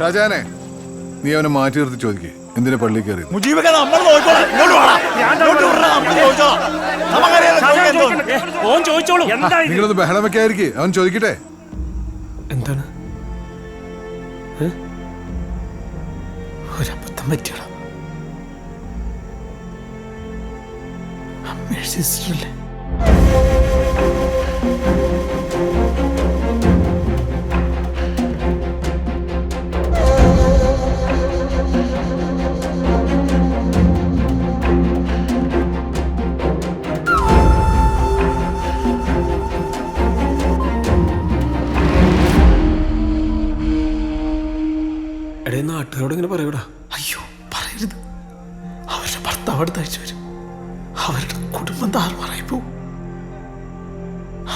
ഷാജാനെ നീ അവനെ മാറ്റി നിർത്തി ചോദിക്കേ എന്തിനാ പള്ളി കയറി മുജീബൊക്കെ നമ്മൾ ഇങ്ങോട്ട് വാടാ. ഇങ്ങോട്ട് വിടടാ, നമ്മൾ ചോദിച്ചോളാം. നമുക്കറിയാലോ ചോദിക്കാൻ തോന്നുന്നു. ഓൻ ചോദിച്ചോളൂ എന്താ ഇത്? നിങ്ങളൊന്ന് ബഹളം വെക്കാതിരിക്കേ അവൻ ചോദിക്കട്ടെ എന്താണ് ഏ? ഒരബദ്ധം പറ്റിയടാ അമ്മയുടെ സിസ്റ്ററല്ലേ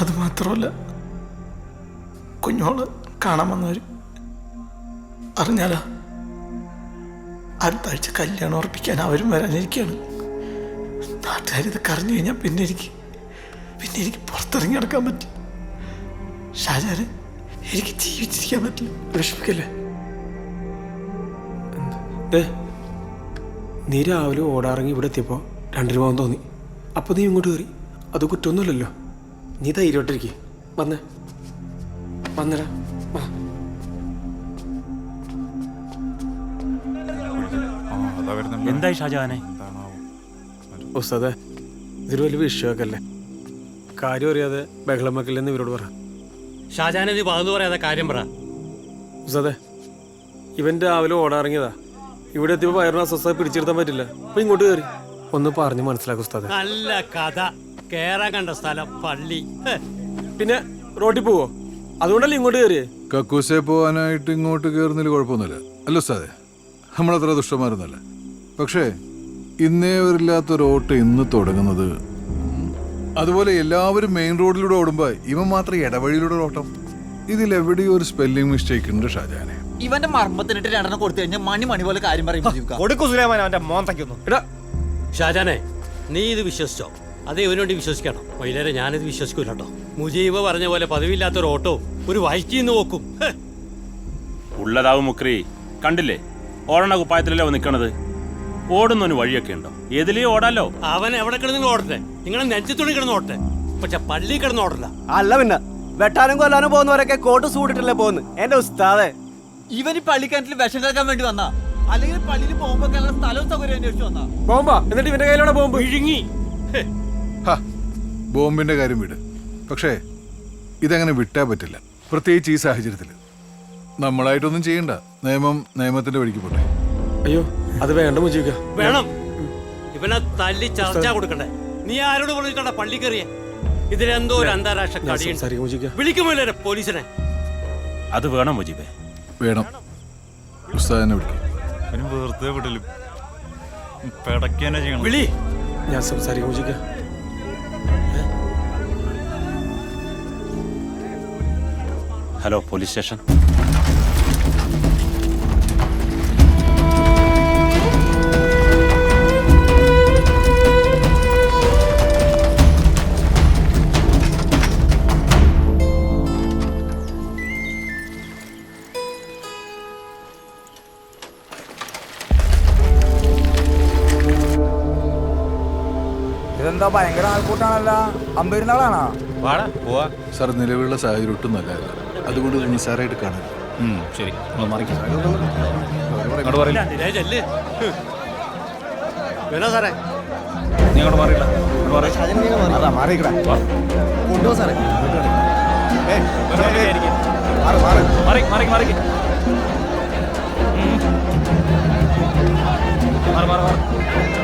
അത് മാത്രമല്ല കുഞ്ഞോൾ കാണാൻ വന്നവര് അറിഞ്ഞാലാ. അടുത്ത ആഴ്ച കല്യാണം ഉറപ്പിക്കാൻ അവരും വരാനിരിക്കുകയാണ്. നാട്ടുകാരിത് കറിഞ്ഞു കഴിഞ്ഞാൽ പിന്നെ എനിക്ക് പിന്നെ എനിക്ക് പുറത്തിറങ്ങി നടക്കാൻ പറ്റും. ഷാജാന് എനിക്ക് ജീവിച്ചിരിക്കാൻ പറ്റില്ല. വിഷമിക്കല്ലേ? നീ രാവിലെ ഓടാറങ്ങി ഇവിടെ എത്തിയപ്പോൾ രണ്ടര പോകാൻ തോന്നി. അപ്പോൾ നീ ഇങ്ങോട്ട് കയറി. അത് കുറ്റമൊന്നുമില്ലല്ലോ. നീ ധൈര്യമായിട്ടിരിക്കെ വന്ന്. വന്നടാ. വാ. എന്തായി ഷാജഹാനെ? ഉസ്താദേ ഇതൊരു വലിയ വിഷയമൊക്കെ അല്ലേ കാര്യം അറിയാതെ ബഹളം വെക്കില്ലെന്ന് ഇവരോട് പറ. ഷാജഹാനെ നീ പകന്നു പറയാതെ കാര്യം പറ. ഉസ്താദേ ഇവൻ രാവിലെ ഓടാറങ്ങിയതാ ഇവിടെ എത്തിയപ്പോൾ വയറിന് അസ്വസ്ഥത പിടിച്ചെടുത്താൻ പറ്റില്ല. അപ്പൊ ഇങ്ങോട്ട് കയറി ഒന്ന് പറഞ്ഞു മനസ്സിലാക്കും ഉസ്താദേ. നല്ല കഥ. കേറാൻ കണ്ട സ്ഥലം പള്ളി. പിന്നെ റോട്ടിൽ പോവോ? അതുകൊണ്ടല്ലേ ഇങ്ങോട്ട് കയറിയേ കക്കൂസെ പോവാനായിട്ട് ഇങ്ങോട്ട് കയറുന്നതിൽ കുഴപ്പമൊന്നുമില്ല. അല്ല സാറേ നമ്മളത്ര ദുഷ്ടന്മാരൊന്നുമല്ല. പക്ഷേ ഇന്നേ വരില്ലാത്തൊരു ഓട്ടം ഇന്ന് തുടങ്ങുന്നത് അതുപോലെ എല്ലാവരും മെയിൻ റോഡിലൂടെ ഓടുമ്പോൾ ഇവൻ മാത്രം ഇടവഴിയിലൂടെ ഓട്ടം. ഇതിൽ എവിടെയോ ഒരു സ്പെല്ലിംഗ് മിസ്റ്റേക്ക് ഉണ്ട് ഷാജാനെ. ഇവന്റെ മർമ്മത്തിനിട്ട് രണ്ടെണ്ണം കൊടുത്തു കഴിഞ്ഞാൽ മണി മണി പോലെ കാര്യം പറയും മുജീബ് കൊടുക്കൂ സുലൈമാൻ അവന്റെ മോന്തയ്ക്കൊന്നും എടാ ഷാജാനെ നീ ഇത് വിശ്വസിച്ചോ? അത് ഇവനോട് വിശ്വസിക്കണം. വൈകുന്നേരം ഞാനിത് വിശ്വസിക്കൂല കേട്ടോ. മുജീബ് പറഞ്ഞ പോലെ പതിവില്ലാത്തൊരു ഓട്ടോ ഒരു വൈക്കിന്ന് നോക്കും. ഉള്ളതാവും മുക്രി കണ്ടില്ലേ? ഓടണ കുപ്പായത്തിലല്ലേ നിക്കണത്? നിൽക്കണത് ഓടുന്നൊരു വഴിയൊക്കെ ഉണ്ടോ? ഏതിലേ ഓടാലോ? അവൻ എവിടെ കിടന്നു ഓടട്ടെ? നിങ്ങളെ നെഞ്ചത്തുണി കിടന്ന് ഓടട്ടെ? പക്ഷെ പള്ളി കിടന്ന് ഓടണ്ട. അല്ല പിന്നെ വെട്ടാനും കൊല്ലാനും പോകുന്നവരൊക്കെ കോട്ട് സൂടിട്ടല്ലേ പോകുന്നു? എന്റെ ഉസ്താദെ. ഇവൻ ഈ പള്ളിക്കിണറ്റിൽ വിഷം കേൾക്കാൻ വേണ്ടി വന്നാ? അല്ലെങ്കിൽ പള്ളിയിൽ പോകുമ്പോ സ്ഥലവും സൗകര്യം അന്വേഷിച്ചു വന്നാ? പോകുമ്പോ എന്നിട്ട് ഇവന്റെ കയ്യിലൂടെ ബോംബ് വിഴുങ്ങി. ഹാ. ബോംബിന്റെ കാര്യം വിട്. പക്ഷേ ഇതങ്ങനെ വിട്ടാ പറ്റില്ല. പ്രത്യേകിച്ച് ഈ സാഹചര്യത്തിൽ നമ്മളായിട്ടൊന്നും ചെയ്യണ്ട. നിയമം നിയമത്തിന്റെ വഴിക്ക് പോട്ടെ. അയ്യോ അത് വേണ്ട മുജീക്ക വേണം. ഇവനെ തല്ലി ചർച്ച കൊടുക്കണ്ടേ? നീ ആരോട് പറഞ്ഞിട്ടാ പള്ളി കയറിയ? ഇതിലെന്തോ ഒരു അന്താരാഷ്ട്ര ഞാൻ കടിയുണ്ട്. വിളിക്കുമല്ലേ പോലീസിനെ? അത് വേണം മുജീബേ. വേണം. ഉസ്താദിനെ വിളിക്കും. വെറുതെ വിടലും. വിളി. ഞാൻ സംസാരിക്കാം മുജീക്ക ഹലോ പോലീസ് സ്റ്റേഷൻ ഇതെന്താ ഭയങ്കര ആൾക്കൂട്ടാണല്ലോ? അമ്പരുന്നാളാണോ വാടാ പോവാ. സാർ നിലവിലുള്ള സാഹചര്യം ഒട്ടും നല്ലതല്ല. അതുകൊണ്ട് തന്നെ നിസ്സാരമായിട്ട് കാണാൻ ശരി. നിലേ ചെല്ല് വേണോ സാറേ? നീ അങ്ങോട്ട് മാറിയില്ല. കൊണ്ടുപോ സാറേ. മാറി മാറി. മാറി മാറി മാറി മാറി.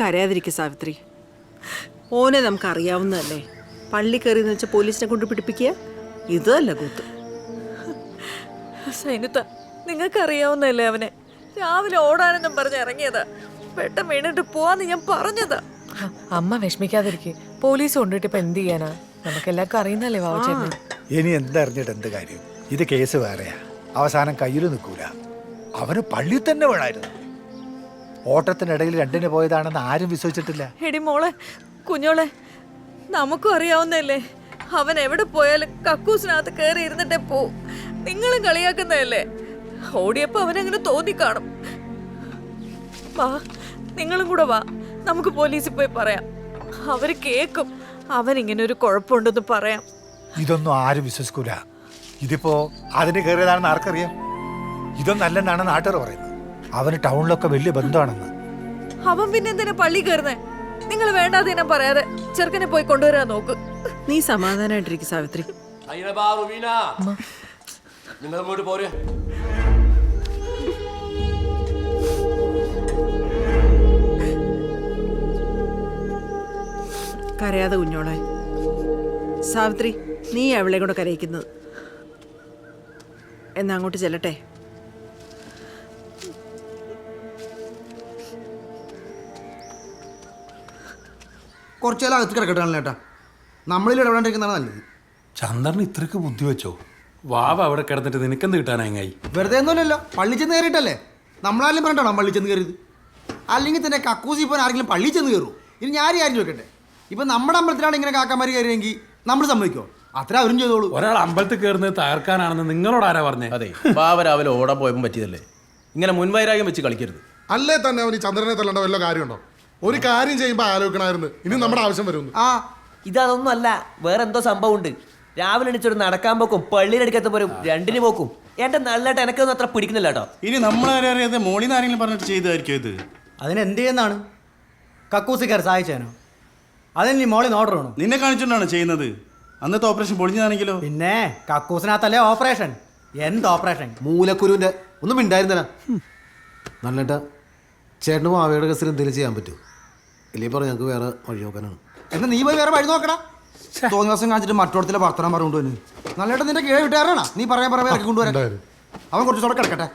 കരയാതിരിക്കുക സാവിത്രി. ഓനെ നമുക്ക് അറിയാവുന്നതല്ലേ പള്ളി കയറി എന്ന് വെച്ചാൽ പോലീസിനെ കൊണ്ട് പിടിപ്പിക്കുക? ഇതല്ല കൂത്ത്. സ്നേഹിത നിങ്ങൾക്കറിയാവുന്നതല്ലേ അവനെ? രാവിലെ ഓടാനെന്നും പറഞ്ഞ് ഇറങ്ങിയതാ. പെട്ടെന്ന് വീണിട്ട് പോവാന്ന് ഞാൻ പറഞ്ഞതാ. അമ്മ വിഷമിക്കാതിരിക്കെ. പോലീസ് കൊണ്ടിട്ട് ഇപ്പൊ എന്ത് ചെയ്യാനാ? നമുക്ക് എല്ലാവർക്കും അറിയുന്നല്ലേ വാവച്ചേട്ടൻ ഇനി എന്തറിഞ്ഞിട്ട് എന്ത് കാര്യം? ഇത് കേസ് വേറെയാ. അവസാനം കയ്യിൽ നിൽക്കൂല. അവന് പള്ളി തന്നെ വേണമായിരുന്നു. ഓട്ടത്തിനിടയിൽ രണ്ടിന് പോയതാണെന്ന് ആരും വിശ്വസിച്ചിട്ടില്ല. എടി മോളെ കുഞ്ഞോളെ നമുക്കും അറിയാവുന്നല്ലേ അവൻ എവിടെ പോയാലും കക്കൂസിനകത്ത് കയറി ഇരുന്നിട്ടേ പോ. നിങ്ങളും കളിയാക്കുന്നതല്ലേ? ഓടിയപ്പോ അവനങ്ങനെ തോന്നിക്കാണും വാ നിങ്ങളും കൂടെ വാ. നമുക്ക് പോലീസിൽ പോയി പറയാം. അവർ കേക്കും. അവൻ ഇങ്ങനെ ഒരു കുഴപ്പമുണ്ടെന്ന് പറയാം. ഇതൊന്നും ആരും വിശ്വസിക്കൂല. ഇതിപ്പോ അതിന് കയറിയതാണെന്ന് ആർക്കറിയാം? ഇതൊന്നല്ലെന്നാണ് നാട്ടുകാർ പറയുന്നത്. അവന് ടൗണിലൊക്കെ വലിയ ബന്ധമാണെന്ന്. അവൻ പിന്നെ എന്തിനാ പള്ളി കയറുന്നേ? നിങ്ങൾ വേണ്ടാതെ ഞാൻ പറയാതെ ചെറുക്കനെ പോയി കൊണ്ടുവരാൻ നോക്ക്. നീ സമാധാനായിട്ടിരിക്കും സാവിത്രി. നിങ്ങൾ അങ്ങോട്ട് പോരെ. കരയാതെ കുഞ്ഞോളെ. സാവിത്രി നീ അവളെ കൂടെ കരയിക്കുന്നത്. എന്നാ അങ്ങോട്ട് ചെല്ലട്ടെ? കുറച്ചേരം അകത്ത് കിടക്കട്ടാണല്ലോ ഏട്ടാ നമ്മളിൽ ഇടപെടാണ്ടിരിക്കുന്നതാണ് നല്ലത്. ചന്ദ്രൻ ഇത്രക്ക് ബുദ്ധി വെച്ചോ? വാവ അവിടെ കിടന്നിട്ട് നിനക്കെന്ത് കിട്ടാനായി? വെറുതെ ഒന്നുമില്ലല്ലോ പള്ളി ചെന്ന് കയറിയിട്ടല്ലേ? നമ്മളാരും പറഞ്ഞിട്ടാണോ പള്ളി ചെന്ന് കയറിയത്? അല്ലെങ്കിൽ തന്നെ കക്കൂസി പോകാൻ ആരെങ്കിലും പള്ളി ചെന്ന് കയറുമോ ഇനി ഞാൻ ആരും ചോദിക്കട്ടെ. ഇപ്പം നമ്മുടെ അമ്പലത്തിലാണ് ഇങ്ങനെ കാക്കാമാർ കയറിയെങ്കിൽ നമ്മൾ സമ്മതിക്കോ? അത്ര അവരും ചെയ്തോളൂ. ഒരാൾ അമ്പലത്തിൽ കയറുന്നത് തകർക്കാനാണെന്ന് നിങ്ങളോട് ആരാ പറഞ്ഞേ? അതെ ബാബ രാവിലെ ഓടാൻ പോയപ്പോൾ പറ്റിയതല്ലേ? ഇങ്ങനെ മുൻവൈരാഗ്യം വെച്ച് കളിക്കരുത്. അല്ലേ തന്നെ അവന് ചന്ദ്രനെ തല്ലണ്ട വല്ല കാര്യമുണ്ടോ? ഒരു കാര്യം ചെയ്യുമ്പോ ആലോചിക്കണമായിരുന്നു. ഇനി നമ്മുടെ ആവശ്യം വരുന്നു ആ ഇതൊന്നും അല്ല. വേറെ എന്തോ സംഭവം ഉണ്ട് രാവിലെ എണീച്ചൊരു നടക്കാൻ പോക്കും പള്ളിയിലെടുക്കത്ത് പോരും രണ്ടിന് പോക്കും. എന്റെ നല്ലതായിട്ട് എനക്കൊന്നും അത്ര പിടിക്കുന്നില്ല കേട്ടോ. ഇനി നമ്മളാരും അറിയാതെ മോളിൽ നിന്ന് ആരെങ്കിലും പറഞ്ഞിട്ട് ചെയ്തതായിരിക്കും ഇത്? അതിന് എന്ത് ചെയ്യുന്നതാണ് കക്കൂസിക്കാർ സഹായിച്ചേനോ? അതിന് നീ മോളിൽ ഓർഡർ വേണോ? നിന്നെ കാണിച്ചുകൊണ്ടാണ് ചെയ്യുന്നത്? അന്നത്തെ ഓപ്പറേഷൻ പൊളിഞ്ഞതാണെങ്കിലോ? പിന്നെ കക്കൂസിനകത്തല്ലേ ഓപ്പറേഷൻ എന്ത് ഓപ്പറേഷൻ മൂലക്കുരുവിന്റെ ഒന്നും ഉണ്ടായിരുന്നല്ല നല്ലേട്ടാ ചേട്ടനും മാവയുടെ കേസിൽ എന്തെങ്കിലും ചെയ്യാൻ പറ്റുമോ ഇല്ലേ പറഞ്ഞു ഞങ്ങൾക്ക് വേറെ വഴി നോക്കാനാണ്. എന്നാ നീ പോയി വേറെ വഴി നോക്കടാ. തോന്നി ദിവസം കാണിച്ചിട്ട് മറ്റോടത്തിലെ വർത്തനം പറഞ്ഞുകൊണ്ട് വന്നു. നല്ലതായിട്ട് നിന്റെ കീഴെ വിട്ടുകാരാണോ നീ പറയാൻ പറയാൻ ഇറക്കി കൊണ്ടുവരാൻ. അവൻ കുറച്ചുകൂടെ കിടക്കട്ടെ.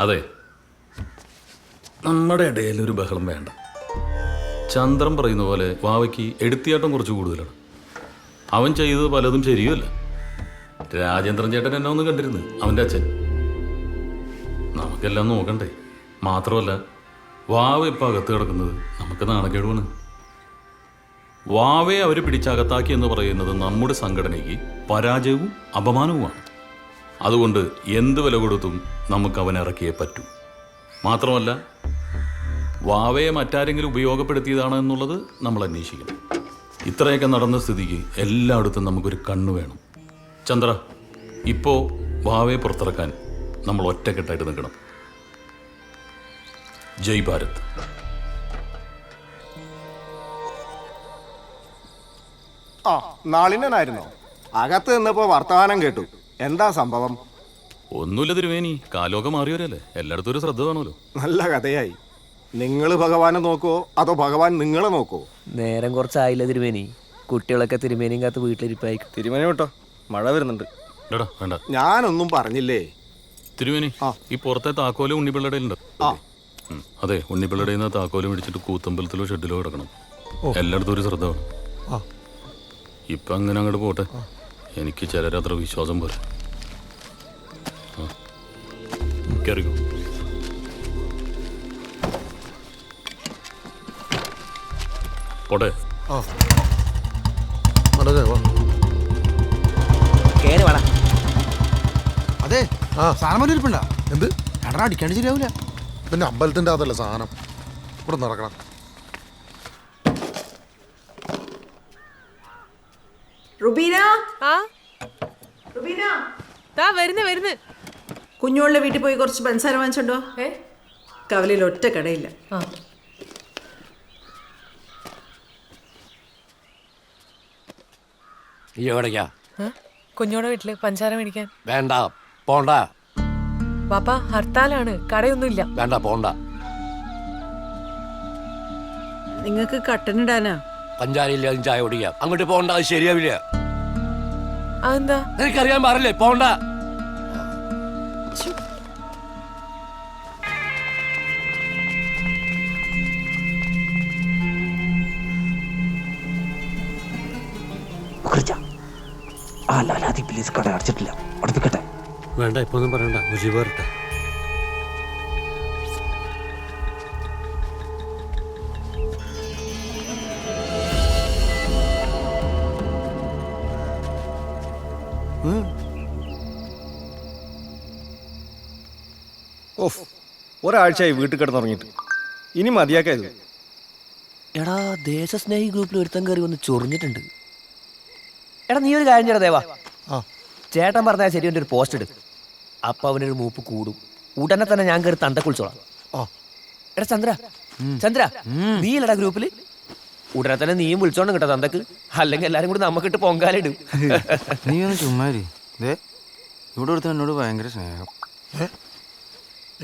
അതെ. നമ്മുടെ ഇടയിൽ ഒരു ബഹളം വേണ്ട. ചന്ദ്രൻ പറയുന്ന പോലെ വാവയ്ക്ക് എടുത്തിയാട്ടം കുറച്ച് കൂടുതലാണ്. അവൻ ചെയ്തത് പലതും ശരിയുമല്ല. രാജേന്ദ്രൻ ചേട്ടൻ എന്നെ ഒന്ന് കണ്ടിരുന്നു അവന്റെ അച്ഛൻ. നമുക്കെല്ലാം നോക്കണ്ടേ? മാത്രമല്ല വാവ ഇപ്പോൾ അകത്ത് കിടക്കുന്നത്? നമുക്ക് നാണക്കേടുവാണ്. വാവയെ അവർ പിടിച്ചകത്താക്കി എന്ന് പറയുന്നത് നമ്മുടെ സംഘടനയ്ക്ക് പരാജയവും അപമാനവുമാണ്. അതുകൊണ്ട് എന്ത് വില കൊടുത്തും നമുക്ക് അവൻ ഇറക്കിയേ പറ്റൂ. മാത്രമല്ല വാവയെ മറ്റാരെങ്കിലും ഉപയോഗപ്പെടുത്തിയതാണ് എന്നുള്ളത് നമ്മൾ അന്വേഷിക്കണം. ഇത്രയൊക്കെ നടന്ന സ്ഥിതിക്ക് എല്ലായിടത്തും നമുക്കൊരു കണ്ണു വേണം. ചന്ദ്ര ഇപ്പോൾ വാവയെ പുറത്തിറക്കാൻ നമ്മൾ ഒറ്റക്കെട്ടായിട്ട് നിൽക്കണം. ജയ് ഭാരത്. ആ നാളിനായിരുന്നോ അകത്ത് നിന്നപ്പോ വർത്തമാനം കേട്ടു. എന്താ സംഭവം? ഒന്നുമില്ല തിരുവേനി കാലോകം മാറിയവരല്ലേ. എല്ലായിടത്തും ഒരു ശ്രദ്ധ വേണമല്ലോ നല്ല കഥയായി. നിങ്ങൾ ഭഗവാനെ നോക്കുവോ? അതോ ഭഗവാൻ നിങ്ങളെ നോക്കുവോ? നേരം കുറച്ചായില്ല തിരുമേനി. കുട്ടികളൊക്കെ തിരുമേനിയും കാത്ത് വീട്ടിലിരിപ്പായി. തിരുമേനി കേട്ടോ മഴ വരുന്നുണ്ട്. എടാ വേണ്ട. ഞാനൊന്നും പറഞ്ഞില്ലേ? തിരുമേനി ഈ പുറത്തെ താക്കോൽ ഉണ്ണിപ്പിള്ളയുടെ ഉണ്ട് ആ. അതെ ഉണ്ണിപ്പിള്ളയുടെ നിന്ന് താക്കോൽ മേടിച്ചിട്ട് കൂത്തമ്പലത്തിലോ ഷെഡിലോ കിടക്കണം. എല്ലായിടത്തും ഒരു ശ്രദ്ധ വേണം. ഇപ്പൊ അങ്ങനെ അങ്ങോട്ട് പോട്ടെ. എനിക്ക് ചിലരത്ര വിശ്വാസം പോലെ. പോട്ടെ. അതെ സാധനം ഇരിപ്പുണ്ട? എന്ത്? രണ്ടെണ്ണം അടിക്കാണ്ട് ശരിയാവില്ല പിന്നെ അമ്പലത്തിന്റെ അതല്ല സാധനം? ഇവിടെ നടക്കണം. റുബീന? ആ? റുബീന? താ വരുന്നു വീട്ടിൽ പോയി കുറച്ച് പഞ്ചസാര വാങ്ങിച്ചുണ്ടോ ഏ? കവലയിൽ ഒറ്റ കടയില്ല. ആ. ഈ എവിടേക്കാ? ആ? കുഞ്ഞോടെ വീട്ടിൽ പഞ്ചസാര മേടിക്കാൻ. വേണ്ട പോണ്ട. പാപ്പ ഹർത്താലാണ്. കടയൊന്നുമില്ല. വേണ്ട പോണ്ട. നിങ്ങൾക്ക് കട്ടനിടാനാ പഞ്ചാരയില്ലാതെ ചായ കുടിക്കാം. അങ്ങോട്ട് പോണ്ട അത് ശരിയാവില്ല. അതെന്താ? നിനക്കറിയാൻ പാടില്ലേ? പോണ്ട. പ്ലീസ് കട അടച്ചിട്ടില്ല. വേണ്ട ഇപ്പൊ ഒന്നും പറയണ്ട. മുജീബ് വരട്ടെ. ഓഫ്. ഒരാഴ്ചയായി വീട്ടിൽ കിടന്നുറങ്ങിയിട്ട്. ഇനി മതിയാക്കായത് എടാ ദേശസ്നേഹി ഗ്രൂപ്പിൽ ഒരുത്തൻ കയറി വന്ന് ചൊറിഞ്ഞിട്ടുണ്ട്. എടാ നീ ഒരു കാര്യം ചെയ്യടാ ദേവാ. ചേട്ടൻ പറഞ്ഞാൽ ശരി ഒരു പോസ്റ്റ് ഇട്. അപ്പൊ അവനൊരു മൂപ്പ് കൂടും. ഉടനെ തന്നെ ഞാൻ കയറി തണ്ട കുളിച്ചോളാം. ഓ എടാ ചന്ദ്ര ചന്ദ്ര നീ ഇല്ലടാ ഗ്രൂപ്പിൽ ഉടനെ തന്നെ നീയും വിളിച്ചോണം കേട്ടോ തന്തക്ക്. അല്ലെങ്കിൽ എല്ലാരും കൂടി നമുക്കിട്ട് പൊങ്കാലിടും നീ ഒന്ന് ചുമ്മാരി. ദേ ഇവിടെ ഒരുത്തൻ എന്നോട് ഭയങ്കര സ്നേഹം.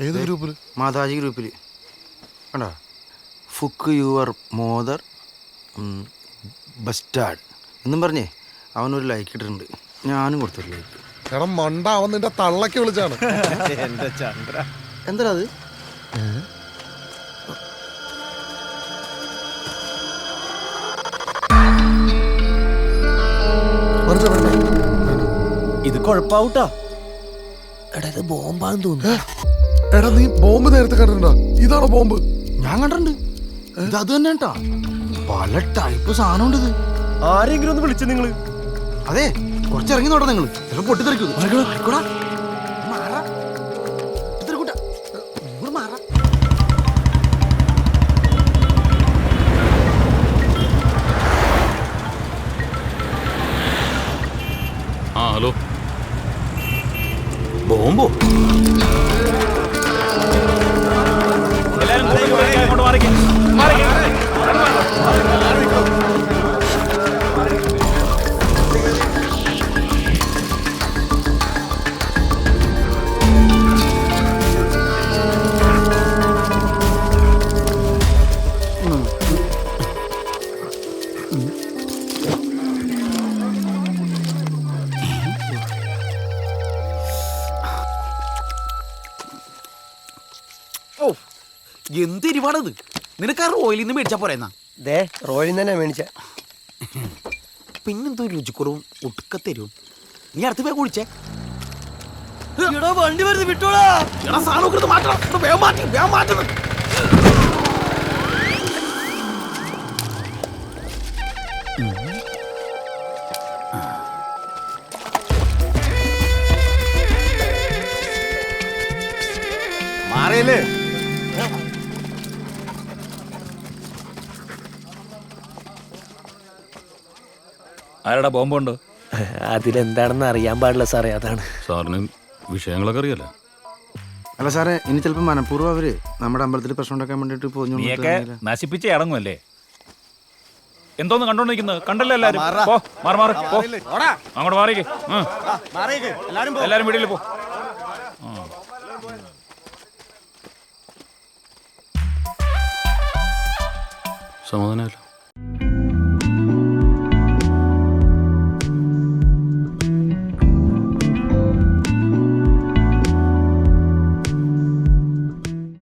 ഏത് ഗ്രൂപ്പിൽ മാതാജി ഗ്രൂപ്പിൽ കണ്ടോ? ഫുക്ക് യുവർ മോദർ ബസ്റ്റാഡ് എന്നും പറഞ്ഞേ അവനൊരു ലൈക്ക് ഇട്ടിട്ടുണ്ട്. ഞാനും കൊടുത്തൊരു ലൈക്ക് എടാ മണ്ട അവൻ നിന്റെ തള്ളക്ക് വിളിച്ചാണ്. എന്റെ ചന്ദ്ര. എന്താ അത്. ഇത് കൊഴപ്പാവൂട്ടാ. എടാ ഇത് ബോംബാന്ന് തോന്നുന്നു. എടാ നീ ബോംബ് നേരത്തെ കണ്ടിട്ടുണ്ടോ? ഇതാണോ ബോംബ്? ഞാൻ കണ്ടിട്ടുണ്ട്. ഇത് അത് തന്നെ കേട്ടാ പല ടൈപ്പ് സാധനം ഉണ്ട് ഇത്. ആരെങ്കിലും ഒന്ന് വിളിച്ചു നിങ്ങൾ. അതെ. കുറച്ച് ഇറങ്ങി നോട്ടാ നിങ്ങൾ ചിലപ്പോൾ പൊട്ടിത്തെറിക്കും ഇത്. ആയിക്കോടാ. മാറാ. പൊട്ടിത്തെറിക്കൂട്ടാ. ഇങ്ങോട്ട് മാറാ. ആ ഹലോ ബോംബോ എന്ത് എരിവാണത് നിനക്ക് ആ റോയിൽ നിന്ന് മേടിച്ചാ പോരെന്നാ? ദേ റോയിൽ തന്നെ മേടിച്ച. പിന്നെന്തോ രുചിക്കുറവും ഒടുക്കത്തരും നീ അടുത്ത് പോയി കുളിച്ചേ. വണ്ടി വരുന്നത് വിട്ടോളാ എടാ സാധനം ഒക്കെ എടുത്ത് മാറ്റണം. എടാ, വേഗം മാറ്റി വേഗം മാറ്റുന്നു മാറിയല്ലേ? ആരടാ ബോംബുണ്ടോ? അതിലെന്താണെന്ന് അറിയാൻ പാടില്ല സാറേ അതാണ്. സാറിന് വിഷയങ്ങളൊക്കെ അറിയാലോ? അല്ല സാറേ ഇനി ചിലപ്പോൾ മനഃപൂർവം അവർ നമ്മുടെ അമ്പലത്തിൽ പ്രശ്നം ഉണ്ടാക്കാൻ വേണ്ടിട്ട് പോഞ്ഞു നശിപ്പിച്ച് ഇടങ്ങുമല്ലേ എന്തോന്ന് കണ്ടോണ്ടിരിക്കുന്നത് കണ്ടല്ലോ എല്ലാരും? പോ മാറി മാറി. പോ. അങ്ങോട്ട് മാറിക്ക്. എല്ലാരും വീട്ടിൽ പോ. സമാധാനമല്ല.